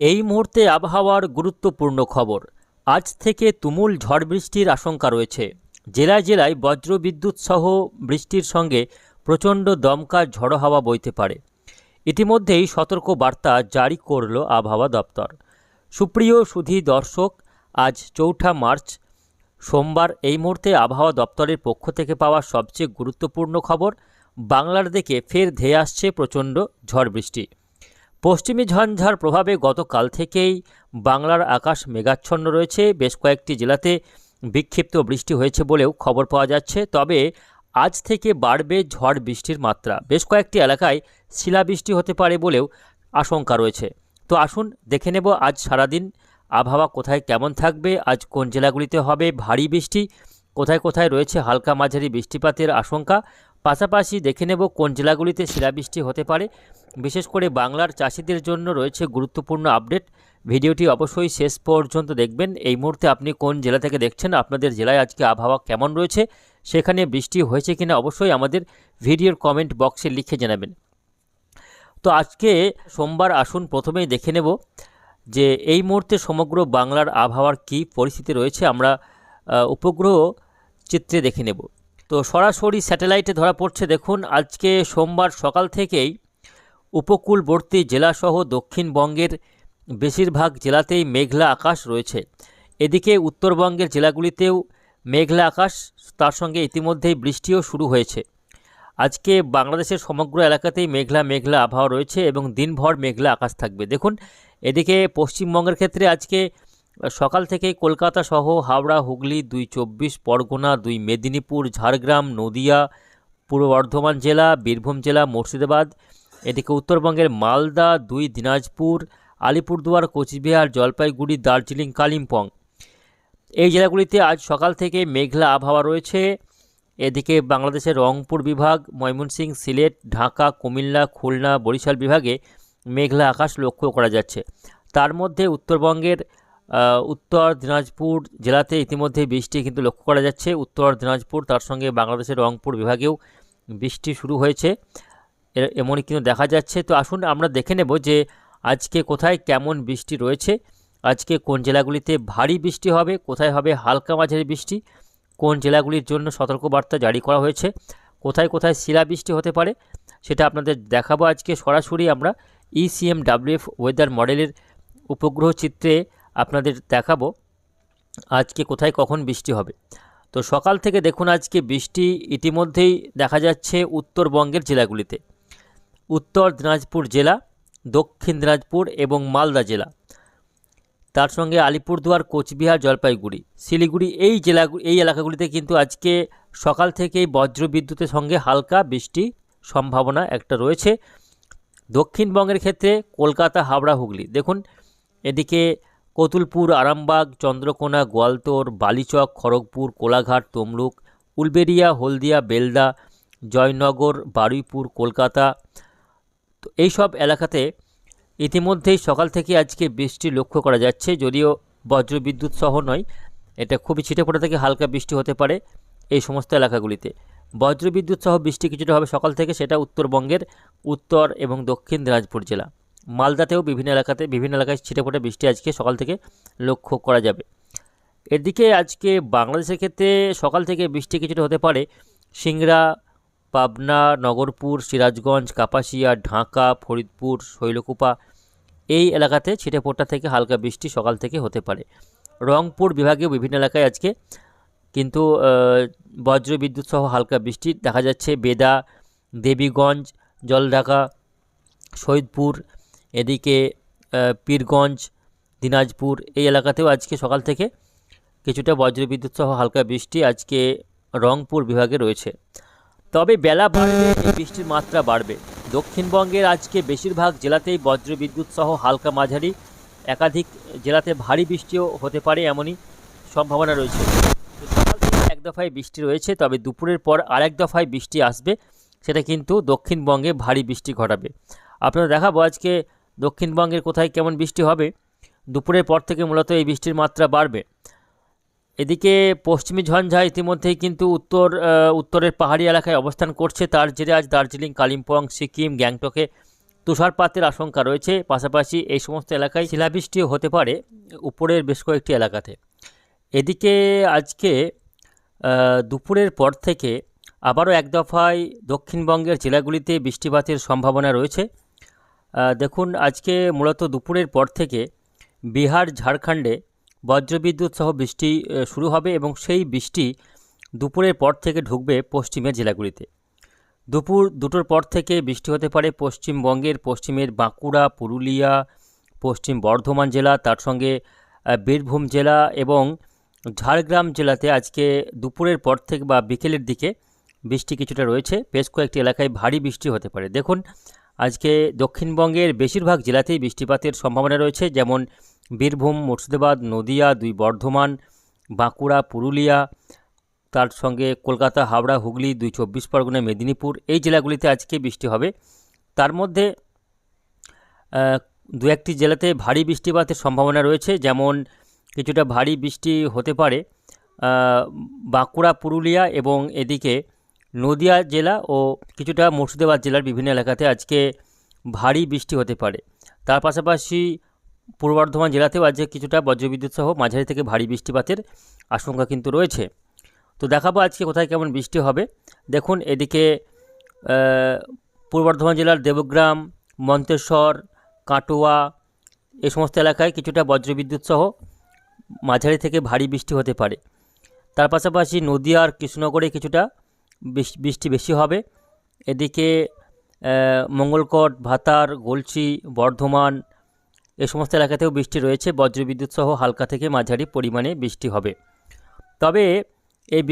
এই মুহূর্তে আবহাওয়ার গুরুত্বপূর্ণ খবর। আজ থেকে তুমুল ঝড় বৃষ্টির আশঙ্কা রয়েছে। জেলায় জেলায় বজ্রবিদ্যুৎ সহ বৃষ্টির সঙ্গে প্রচণ্ড দমকা ঝড়ো হাওয়া বইতে পারে। ইতিমধ্যেই সতর্ক বার্তা জারি করল আবহাওয়া দপ্তর। সুপ্রিয় সুধী দর্শক, আজ চৌঠা মার্চ, সোমবার এই মুহূর্তে আবহাওয়া দপ্তরের পক্ষ থেকে পাওয়া সবচেয়ে গুরুত্বপূর্ণ খবর, বাংলার দিকে ফের ধেয়ে আসছে প্রচণ্ড ঝড় বৃষ্টি। পশ্চিমী ঝঞ্ঝার প্রভাবে গতকাল থেকেই বাংলার আকাশ মেঘাচ্ছন্ন রয়েছে। বেশ কয়েকটি জেলাতে বিক্ষিপ্ত বৃষ্টি হয়েছে বলেও খবর পাওয়া যাচ্ছে। তবে আজ থেকে বাড়বে ঝড় বৃষ্টির মাত্রা। বেশ কয়েকটি এলাকায় শিলাবৃষ্টি হতে পারে বলেও আশঙ্কা রয়েছে। তো আসুন দেখে নেব আজ সারাদিন আবহাওয়া কোথায় কেমন থাকবে, আজ কোন জেলাগুলিতে হবে ভারী বৃষ্টি, কোথায় কোথায় রয়েছে হালকা মাঝারি বৃষ্টিপাতের আশঙ্কা পাশাপাশি দেখে নেব কোন জেলাগুলিতে শিলাবৃষ্টি হতে পারে। বিশেষ করে বাংলার চাষিদের জন্য রয়েছে গুরুত্বপূর্ণ আপডেট। ভিডিওটি অবশ্যই শেষ পর্যন্ত দেখবেন। এই মুহূর্তে আপনি কোন জেলা থেকে দেখছেন, আপনাদের জেলায় আজকে আবহাওয়া কেমন রয়েছে, সেখানে বৃষ্টি হয়েছে কিনা অবশ্যই আমাদের ভিডিওর কমেন্ট বক্সে লিখে জানাবেন। তো আজকে সোমবার আসুন, প্রথমেই দেখে নেব যে এই মুহূর্তে সমগ্র বাংলার আবহাওয়ার কী পরিস্থিতি রয়েছে। আমরা উপগ্রহ চিত্রে দেখে নেব। তো সরাসরি স্যাটেলাইটে ধরা পড়ছে, দেখুন, আজকে সোমবার সকাল থেকেই উপকূলবর্তী জেলাসহ দক্ষিণবঙ্গের বেশিরভাগ জেলাতেই মেঘলা আকাশ রয়েছে। এদিকে উত্তরবঙ্গের জেলাগুলিতেও মেঘলা আকাশ, তার সঙ্গে ইতিমধ্যেই বৃষ্টিও শুরু হয়েছে। আজকে বাংলাদেশের সমগ্র এলাকাতেই মেঘলা মেঘলা আবহাওয়া রয়েছে এবং দিনভর মেঘলা আকাশ থাকবে। দেখুন, এদিকে পশ্চিমবঙ্গের ক্ষেত্রে আজকে সকাল থেকেই কলকাতা সহ হাওড়া, হুগলি, দুই চব্বিশ, পরগনা, দুই মেদিনীপুর, ঝাড়গ্রাম, নদিয়া, পূর্ব বর্ধমান জেলা, বীরভূম জেলা, মুর্শিদাবাদ, এদিকে উত্তরবঙ্গের মালদা, দুই দিনাজপুর, আলিপুরদুয়ার, কোচবিহার, জলপাইগুড়ি, দার্জিলিং, কালিম্পং। এই জেলাগুলিতে আজ সকাল থেকে মেঘলা আবহাওয়া রয়েছে। এদিকে বাংলাদেশের রংপুর বিভাগ, ময়মনসিংহ, সিলেট, ঢাকা, কুমিল্লা, খুলনা, বরিশাল বিভাগে মেঘলা আকাশ লক্ষ্য করা যাচ্ছে। তার মধ্যে উত্তরবঙ্গের উত্তর দিনাজপুর জেলাতে ইতিমধ্যে বৃষ্টি কিন্তু লক্ষ্য করা যাচ্ছে। উত্তর দিনাজপুর, তার সঙ্গে বাংলাদেশের রংপুর বিভাগেও বৃষ্টি শুরু হয়েছে। এমনই কিন্তু দেখা যাচ্ছে। তো আসুন আমরা দেখে নেব যে আজকে কোথায় কেমন বৃষ্টি রয়েছে। আজকে কোন জেলাগুলিতে ভারী বৃষ্টি হবে, কোথায় হবে হালকা মাঝারি বৃষ্টি, কোন জেলাগুলির জন্য সতর্কবার্তা জারি করা হয়েছে, কোথায় কোথায় শিলাবৃষ্টি হতে পারে, সেটা আপনাদের দেখাবো আজকে সরাসরি আমরা। ইসিএম ডাব্লিউএফ ওয়েদার মডেলের উপগ্রহ চিত্রে আপনাদের দেখাবো আজকে কোথায় কখন বৃষ্টি হবে। তো সকাল থেকে দেখুন আজকে বৃষ্টি ইতিমধ্যেই দেখা যাচ্ছে উত্তরবঙ্গের জেলাগুলিতে। উত্তর দিনাজপুর জেলা, দক্ষিণ দিনাজপুর এবং মালদা জেলা। তার সঙ্গে আলিপুরদুয়ার, কোচবিহার, জলপাইগুড়ি, শিলিগুড়ি এই জেলা, এই এলাকাগুলিতে কিন্তু আজকে সকাল থেকেই বজ্র বিদ্যুতের সঙ্গে হালকা বৃষ্টি সম্ভাবনা একটা রয়েছে। দক্ষিণবঙ্গের ক্ষেত্রে কলকাতা, হাওড়া, হুগলি, দেখুন এদিকে কতুলপুর, আরামবাগ, চন্দ্রকোনা, গোয়ালতোর, বালিচক, খড়গপুর, কোলাঘাট, তমলুক, উলবেড়িয়া, হলদিয়া, বেলদা, জয়নগর, বারুইপুর, কলকাতা। তো এইসব এলাকাতে ইতিমধ্যেই সকাল থেকে আজকে বৃষ্টি লক্ষ্য করা যাচ্ছে, যদিও বজ্রবিদ্যুৎ সহ নয়। এটা খুবই ছিটেফোঁটা থেকে হালকা বৃষ্টি হতে পারে এই সমস্ত এলাকাগুলিতে। বজ্রবিদ্যুৎ সহ বৃষ্টি কিছুটা হবে সকাল থেকে, সেটা উত্তরবঙ্গের উত্তর এবং দক্ষিণ দিনাজপুর জেলা। মালদাতেও বিভিন্ন এলাকাতে, বিভিন্ন এলাকায় ছিটেফোঁটা বৃষ্টি আজকে সকাল থেকে লক্ষ্য করা যাবে। এদিকে আজকে বাংলাদেশের ক্ষেত্রে সকাল থেকে বৃষ্টি কিছুটা হতে পারে। সিংড়া, পাবনা, নগরপুর, সিরাজগঞ্জ, কাপাসিয়া, ঢাকা, ফরিদপুর, শৈলকুপা এই এলাকাতে ছিটেফোঁটা থেকে হালকা বৃষ্টি সকাল থেকে হতে পারে। রংপুর বিভাগেও বিভিন্ন এলাকায় আজকে কিন্তু বজ্র বিদ্যুৎ সহ হালকা বৃষ্টি দেখা যাচ্ছে। বেদা, দেবীগঞ্জ, জলঢাকা শহীদপুর এদিকে পীরগঞ্জ, দিনাজপুর এই এলাকাতেও আজকে সকাল থেকে কিছুটা বজ্রবিদ্যুৎ সহ হালকা বৃষ্টি আজকে রংপুর বিভাগে রয়েছে। তবে বেলা এই বৃষ্টির মাত্রা বাড়বে। দক্ষিণবঙ্গের আজকে বেশিরভাগ জেলাতেই বজ্রবিদ্যুৎ সহ হালকা মাঝারি, একাধিক জেলাতে ভারী বৃষ্টিও হতে পারে এমনই সম্ভাবনা রয়েছে। সকাল থেকে এক দফায় বৃষ্টি রয়েছে, তবে দুপুরের পর আরেক দফায় বৃষ্টি আসবে, সেটা কিন্তু দক্ষিণবঙ্গে ভারী বৃষ্টি ঘটাবে। আপনারা দেখাবো আজকে দক্ষিণবঙ্গের কোথায় কেমন বৃষ্টি হবে? দুপুরের পর থেকে মূলত এই বৃষ্টির মাত্রা বাড়বে। এদিকে পশ্চিমী ঝঞ্ঝা ইতিমধ্যেই কিন্তু উত্তর উত্তরের পাহাড়ি এলাকায় অবস্থান করছে। তার জেরে আজ দার্জিলিং, কালিম্পং, সিকিম, গ্যাংটকে তুষারপাতের আশঙ্কা রয়েছে। পাশাপাশি এই সমস্ত এলাকায় শিলাবৃষ্টিও হতে পারে উপরের বেশ কয়েকটি এলাকাতে। এদিকে আজকে দুপুরের পর থেকে আবারও এক দফায় দক্ষিণবঙ্গের জেলাগুলিতে বৃষ্টিপাতের সম্ভাবনা রয়েছে। দেখুন, আজকে মূলত দুপুরের পর থেকে বিহার, ঝাড়খণ্ডে বজ্রবিদ্যুৎ সহ বৃষ্টি শুরু হবে এবং সেই বৃষ্টি দুপুরের পর থেকে ঢুকবে পশ্চিমের জেলাগুলিতে। দুপুর দুটোর পর থেকে বৃষ্টি হতে পারে পশ্চিমবঙ্গের, পশ্চিমের বাঁকুড়া, পুরুলিয়া, পশ্চিম বর্ধমান জেলা, তার সঙ্গে বীরভূম জেলা এবং ঝাড়গ্রাম জেলাতে আজকে দুপুরের পর থেকে বা বিকেলের দিকে বৃষ্টি কিছুটা রয়েছে। বেশ কয়েকটি এলাকায় ভারী বৃষ্টি হতে পারে। দেখুন আজকে দক্ষিণবঙ্গের বেশিরভাগ জেলাতেই বৃষ্টিপাতের সম্ভাবনা রয়েছে, যেমন বীরভূম, মুর্শিদাবাদ, নদিয়া, দুই বর্ধমান, বাঁকুড়া, পুরুলিয়া, তার সঙ্গে কলকাতা, হাওড়া, হুগলি, দুই চব্বিশ পরগনা, মেদিনীপুর, এই জেলাগুলিতে আজকে বৃষ্টি হবে। তার মধ্যে দু একটি জেলাতে ভারী বৃষ্টিপাতের সম্ভাবনা রয়েছে, যেমন কিছুটা ভারী বৃষ্টি হতে পারে বাঁকুড়া, পুরুলিয়া এবং এদিকে নদিয়া জেলা ও কিছুটা মুর্শিদাবাদ জেলার বিভিন্ন এলাকাতে আজকে ভারী বৃষ্টি হতে পারে। তার পাশাপাশি পূর্ব বর্ধমান জেলাতেও আজকে কিছুটা বজ্রবিদ্যুৎ সহ মাঝারি থেকে ভারী বৃষ্টিপাতের আশঙ্কা কিন্তু রয়েছে। তো দেখাবো আজকে কোথায় কেমন বৃষ্টি হবে। দেখুন, এদিকে পূর্ব বর্ধমান জেলার দেবগ্রাম, মন্তেশ্বর, কাটোয়া, এ সমস্ত এলাকায় কিছুটা বজ্রবিদ্যুৎ সহ মাঝারি থেকে ভারী বৃষ্টি হতে পারে। তার পাশাপাশি নদীয়া আর কৃষ্ণনগরে কিছুটা বৃষ্টি বেশি হবে। এদিকে মঙ্গলকট, ভাতার গলসি বর্ধমান এ সমস্ত এলাকাতেও বৃষ্টি রয়েছে। বজ্রবিদ্যুৎ সহ হালকা থেকে মাঝারি পরিমাণে বৃষ্টি হবে। তবে এই